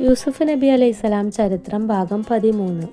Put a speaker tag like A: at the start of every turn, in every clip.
A: യൂസുഫ് നബി അലൈഹിസ്സലാം ചരിത്രം ഭാഗം പതിമൂന്ന്.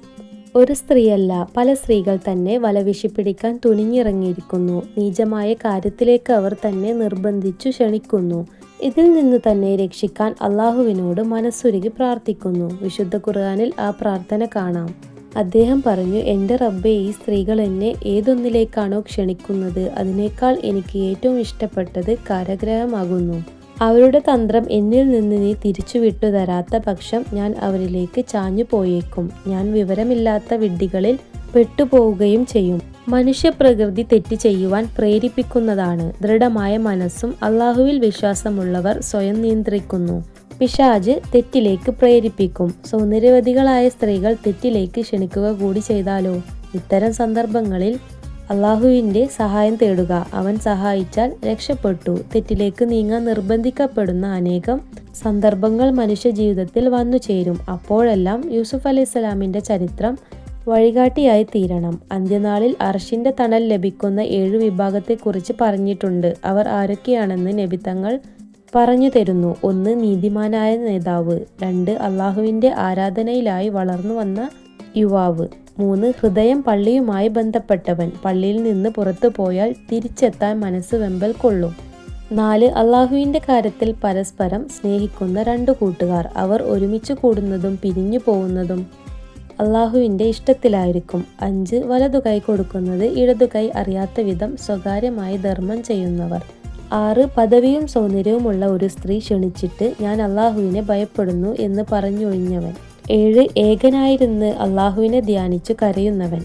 A: ഒരു സ്ത്രീയല്ല പല സ്ത്രീകൾ തന്നെ വലവിശി പിടിക്കാൻ തുനിഞ്ഞിറങ്ങിയിരിക്കുന്നു. നീചമായ കാര്യത്തിലേക്ക് അവർ തന്നെ നിർബന്ധിച്ചു ക്ഷണിക്കുന്നു. ഇതിൽ നിന്ന് തന്നെ രക്ഷിക്കാൻ അള്ളാഹുവിനോട് മനസ്സുരുകി പ്രാർത്ഥിക്കുന്നു. വിശുദ്ധ ഖുർആാനിൽ ആ പ്രാർത്ഥന കാണാം. അദ്ദേഹം പറഞ്ഞു എന്റെ റബ്ബെ ഈ സ്ത്രീകൾ എന്നെ ഏതൊന്നിലേക്കാണോ ക്ഷണിക്കുന്നത്? അതിനേക്കാൾ എനിക്ക് ഏറ്റവും ഇഷ്ടപ്പെട്ടത് കാരാഗ്രഹമാകുന്നു. അവരുടെ തന്ത്രം എന്നിൽ നിന്ന് നീ തിരിച്ചു വിട്ടു തരാത്ത പക്ഷം ഞാൻ അവരിലേക്ക് ചാഞ്ഞു പോയേക്കും. ഞാൻ വിവരമില്ലാത്ത വിഡ്ഢികളിൽ പെട്ടുപോവുകയും ചെയ്യും. മനുഷ്യപ്രകൃതി തെറ്റ് ചെയ്യുവാൻ പ്രേരിപ്പിക്കുന്നതാണ്. ദൃഢമായ മനസ്സും അള്ളാഹുവിൽ വിശ്വാസമുള്ളവർ സ്വയം നിയന്ത്രിക്കുന്നു. പിശാജ് തെറ്റിലേക്ക് പ്രേരിപ്പിക്കും. സൗന്ദര്യവതികളായ സ്ത്രീകൾ തെറ്റിലേക്ക് ക്ഷണിക്കുക കൂടി ചെയ്താലോ? ഇത്തരം സന്ദർഭങ്ങളിൽ അള്ളാഹുവിന്റെ സഹായം തേടുക. അവൻ സഹായിച്ചാൽ രക്ഷപ്പെട്ടു. തെറ്റിലേക്ക് നീങ്ങാൻ നിർബന്ധിക്കപ്പെടുന്ന അനേകം സന്ദർഭങ്ങൾ മനുഷ്യ ജീവിതത്തിൽ വന്നു ചേരും. അപ്പോഴെല്ലാം യൂസുഫ് അലൈഹി സ്വലാമിന്റെ ചരിത്രം വഴികാട്ടിയായി തീരണം. അന്ത്യനാളിൽ അർഷിന്റെ തണൽ ലഭിക്കുന്ന ഏഴു വിഭാഗത്തെക്കുറിച്ച് പറഞ്ഞിട്ടുണ്ട്. അവർ ആരൊക്കെയാണെന്ന് നബിത്തങ്ങൾ പറഞ്ഞു തരുന്നു. ഒന്ന് നീതിമാനായ നേതാവ്. രണ്ട് അള്ളാഹുവിന്റെ ആരാധനയിലായി വളർന്നു വന്ന യുവാവ്. മൂന്ന് ഹൃദയം പള്ളിയുമായി ബന്ധപ്പെട്ടവൻ. പള്ളിയിൽ നിന്ന് പുറത്തു പോയാൽ തിരിച്ചെത്താൻ മനസ്സ് വെമ്പൽ കൊള്ളും. നാല് അള്ളാഹുവിന്റെ കാര്യത്തിൽ പരസ്പരം സ്നേഹിക്കുന്ന രണ്ടു കൂട്ടുകാർ. അവർ ഒരുമിച്ച് കൂടുന്നതും പിരിഞ്ഞു പോകുന്നതും അള്ളാഹുവിന്റെ ഇഷ്ടത്തിലായിരിക്കും. അഞ്ച് വലതു കൈ കൊടുക്കുന്നത് ഇടതു കൈ അറിയാത്ത വിധം സ്വകാര്യമായി ധർമ്മം ചെയ്യുന്നവർ. ആറ് പദവിയും സൗന്ദര്യവുമുള്ള ഒരു സ്ത്രീ ക്ഷണിച്ചിട്ട് ഞാൻ അള്ളാഹുവിനെ ഭയപ്പെടുന്നു എന്ന് പറഞ്ഞൊഴിഞ്ഞവൻ. ഏഴ് ഏകനായിരുന്ന് അള്ളാഹുവിനെ ധ്യാനിച്ചു കരയുന്നവൻ.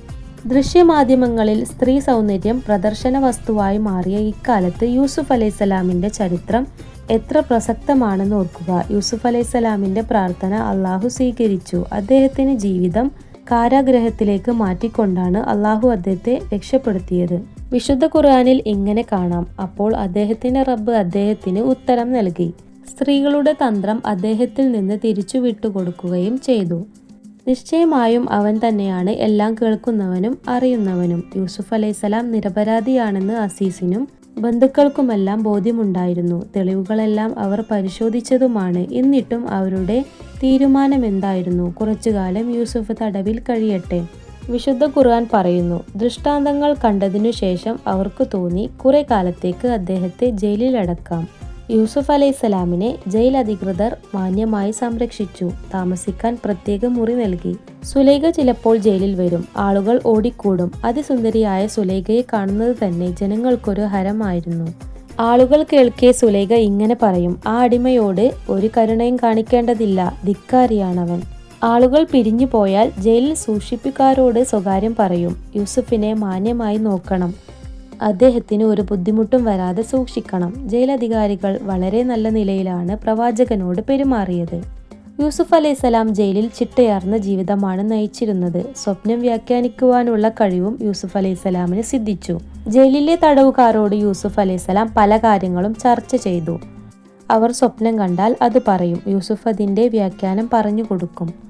A: ദൃശ്യമാധ്യമങ്ങളിൽ സ്ത്രീ സൗന്ദര്യം പ്രദർശന വസ്തുവായി മാറിയ ഇക്കാലത്ത് യൂസുഫ് അലൈഹിസ്സലാമിന്റെ ചരിത്രം എത്ര പ്രസക്തമാണെന്ന് ഓർക്കുക. യൂസുഫ് അലൈഹിസ്സലാമിന്റെ പ്രാർത്ഥന അള്ളാഹു സ്വീകരിച്ചു. അദ്ദേഹത്തിന് ജീവിതം കാരാഗ്രഹത്തിലേക്ക് മാറ്റിക്കൊണ്ടാണ് അള്ളാഹു അദ്ദേഹത്തെ രക്ഷപ്പെടുത്തിയത്. വിശുദ്ധ ഖുർആാനിൽ ഇങ്ങനെ കാണാം. അപ്പോൾ അദ്ദേഹത്തിന്റെ റബ്ബ് അദ്ദേഹത്തിന് ഉത്തരം നൽകി. സ്ത്രീകളുടെ തന്ത്രം അദ്ദേഹത്തിൽ നിന്ന് തിരിച്ചു വിട്ടുകൊടുക്കുകയും ചെയ്തു. നിശ്ചയമായും അവൻ തന്നെയാണ് എല്ലാം കേൾക്കുന്നവനും അറിയുന്നവനും. യൂസുഫ് അലൈഹിസ്സലാം നിരപരാധിയാണെന്ന് അസീസിനും ബന്ധുക്കൾക്കുമെല്ലാം ബോധ്യമുണ്ടായിരുന്നു. തെളിവുകളെല്ലാം അവർ പരിശോധിച്ചതുമാണ്. എന്നിട്ടും അവരുടെ തീരുമാനം തീരുമാനമെന്തായിരുന്നു? കുറച്ചുകാലം യൂസുഫ് തടവിൽ കഴിയട്ടെ. വിശുദ്ധ ഖുർആൻ പറയുന്നു ദൃഷ്ടാന്തങ്ങൾ കണ്ടതിനു ശേഷം അവർക്ക് തോന്നി കുറെ കാലത്തേക്ക് അദ്ദേഹത്തെ ജയിലിലടക്കാം. യൂസുഫ് അലൈഹിസ്സലാമിനെ ജയിൽ അധികൃതർ മാന്യമായി സംരക്ഷിച്ചു. താമസിക്കാൻ പ്രത്യേക മുറി നൽകി. സുലൈഖ ചിലപ്പോൾ ജയിലിൽ വരും. ആളുകൾ ഓടിക്കൂടും. അതിസുന്ദരിയായ സുലൈഖയെ കാണുന്നത് തന്നെ ജനങ്ങൾക്കൊരു ഹരമായിരുന്നു. ആളുകൾ കേൾക്കെ സുലൈഖ ഇങ്ങനെ പറയും ആ അടിമയോട് ഒരു കരുണയും കാണിക്കേണ്ടതില്ല. ധിക്കാരിയാണവൻ. ആളുകൾ പിരിഞ്ഞു പോയാൽ ജയിലിൽ സൂക്ഷിപ്പിക്കാരോട് സ്വകാര്യം പറയും. യൂസുഫിനെ മാന്യമായി നോക്കണം. അദ്ദേഹത്തിന് ഒരു ബുദ്ധിമുട്ടും വരാതെ സൂക്ഷിക്കണം. ജയിലധികാരികൾ വളരെ നല്ല നിലയിലാണ് പ്രവാചകനോട് പെരുമാറിയത്. യൂസുഫ് അലൈഹിസ്സലാം ജയിലിൽ ചിട്ടയാർന്ന ജീവിതമാണ് നയിച്ചിരുന്നത്. സ്വപ്നം വ്യാഖ്യാനിക്കുവാനുള്ള കഴിവും യൂസുഫ് അലൈഹിസ്സലാമിന് സിദ്ധിച്ചു. ജയിലിലെ തടവുകാരോട് യൂസുഫ് അലൈഹിസ്സലാം പല കാര്യങ്ങളും ചർച്ച ചെയ്തു. അവർ സ്വപ്നം കണ്ടാൽ അത് പറയും. യൂസുഫ് അതിന്റെ വ്യാഖ്യാനം പറഞ്ഞു കൊടുക്കും.